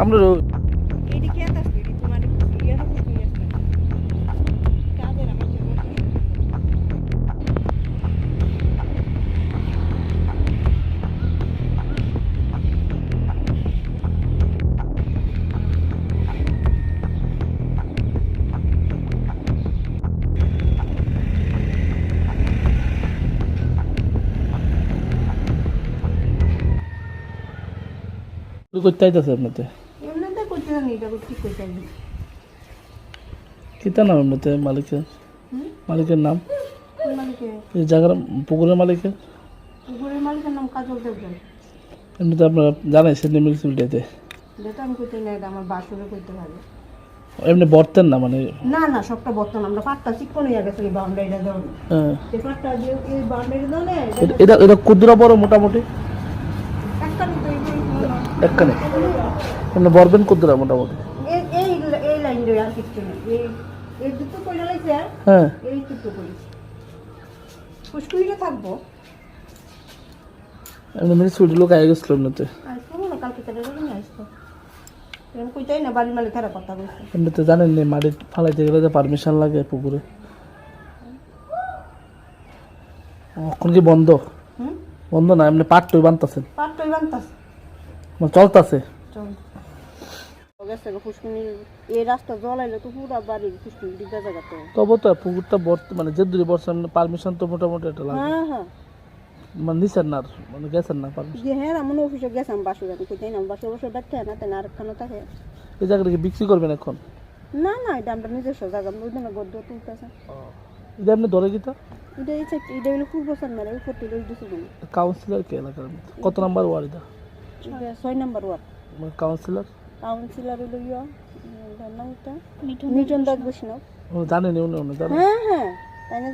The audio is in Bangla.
আমার জন্য করতে আইতেছে আপনাতে কিতা নাম মালিকের? মালিকের নাম? এই জায়গার পুকুরের মালিকের? পুকুরের মালিকের নাম কাজল দেবজন এমনিতে আপনারা জানাইছেন মিউনিসিপ্যালিটিতে। যেটা আমি করতে না এটা আমার বাসুরে করতে পারে এমনি বর্তেন না মানে? না না সবটা বর্তমান। আমরা পাটটা চিকন হয়ে গেছে এই বাউন্ডারিটা দেওয়া হ্যাঁ। এই পাটটা দিয়ে এই বাউন্ডারি দেওয়া নেই এটা- এটা ক্ষুদ্র বড় মোটামুটি? একটা নিতে একখানে। এমনি বরবেন ক্ষুদ্র মোটামুটি। এই এই এই লাইন দিয়ে আর কিছু নেই এই এই দুটো লাইছে হ্যাঁ। এই দুটো থাকব। মিউনিসিপ্যালিটি লোক গেছিল আসব না কালকে তাহলে নিয়ে আসব। আমি কইতাই না বাড়ির মালিক খারাপ কথা কইছে এমনিতে জানেন নি মাটি ফালাইতে গেলে যে পারমিশন লাগে পুকুরে। এখন কি বন্ধ? হুম? বন্ধ না এমনি পাটটই বানতেছেন। পাটটাই বানতাস মানে চলতেছে? চল গেছে এই রাস্তা তো পুরা বাড়ির পুষ্কুনি দিকে জায়গাতে তবু তো পুকুরটা মানে যে দূরে বর্ষা পারমিশন তো মোটামুটি একটা লাগে। হ্যাঁ হ্যাঁ। মানে নিছেন না আর, মানে গেছেন না পারমিশন যে হ্যাঁ আমার অফিসে আমি না বসে না তেন থাকে। এই বিক্রি করবেন এখন? না না এটা আমরা নিজস্ব জায়গা আমরা ওই দিনে গদ্য তুলতেছে। এটা এমনি ধরে গীতা এটা এই এটা হলো উপর থেকে দিছে কাউন্সিলর কে এলাকার কত নাম্বার ওয়ার্ড এটা? ছয় নম্বর ওয়ার্ড মানে কাউন্সিলর কাউন্সিলর লইয়া ইয়া নামটা মিঠুন দাস বৈষ্ণব। জানেন উনি উনি জানেন। হ্যাঁ হ্যাঁ তাই না?